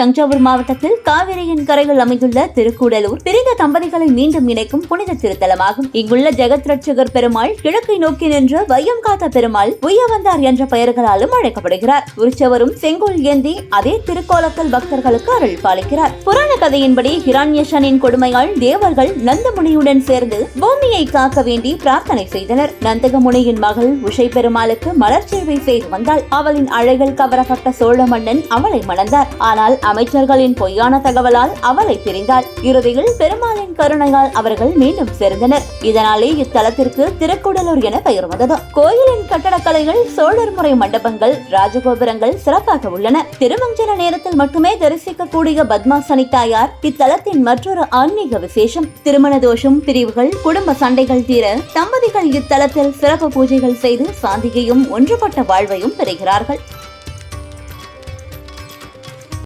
தஞ்சாவூர் மாவட்டத்தில் காவிரியின் கரையில் அமைந்துள்ள திருக்கூடலூர் பிரிந்த தம்பதிகளை மீண்டும் இணைக்கும் புனித திருத்தலமாகும். இங்குள்ள ஜெகத் ரட்சகர் பெருமாள் கிழக்கை நோக்கி நின்ற வையம் காத்த பெருமாள் உய்யவந்தார் என்ற பெயர்களாலும் அழைக்கப்படுகிறார். உற்சவரும் செங்கோல் ஏந்தி அதே திருக்கோலத்தில் பக்தர்களுக்கு அருள் பாலிக்கிறார். புராண கதையின்படி ஹிரண்யசனின் கொடுமையால் தேவர்கள் நந்தமுனியுடன் சேர்ந்து பூமியை காக்க வேண்டி பிரார்த்தனை செய்தனர். நந்தகமுனியின் மகள் உஷை பெருமாளுக்கு மலர் சேவை செய்து வந்தால் அவளின் அழகில் கவரப்பட்ட சோழ மன்னன் அவளை மணந்தார். ஆனால் அமைச்சர்களின் பொய்யான தகவலால் அவளை பிரிந்தார். இறுதியில் பெருமாளின் கருணையால் அவர்கள் மீண்டும் சேர்ந்தனர். இதனாலே இத்தலத்திற்கு திருக்குடலூர் என பெயர் வந்தது. கோயிலின் கட்டடக்கலைகள் சோழர் முறை மண்டபங்கள் ராஜகோபுரங்கள் சிறப்பாக உள்ளன. திருமஞ்சன நேரத்தில் மட்டுமே தரிசிக்கக்கூடிய பத்மாசனி தாயார் இத்தலத்தின் மற்றொரு ஆன்மீக விசேஷம். திருமண தோஷம் பிரிவுகள் குடும்ப சண்டைகள் தீர தம்பதிகள் இத்தலத்தில் சிறப்பு பூஜைகள் செய்து சாந்தியையும் ஒன்றுபட்ட வாழ்வையும் பெறுகிறார்கள்.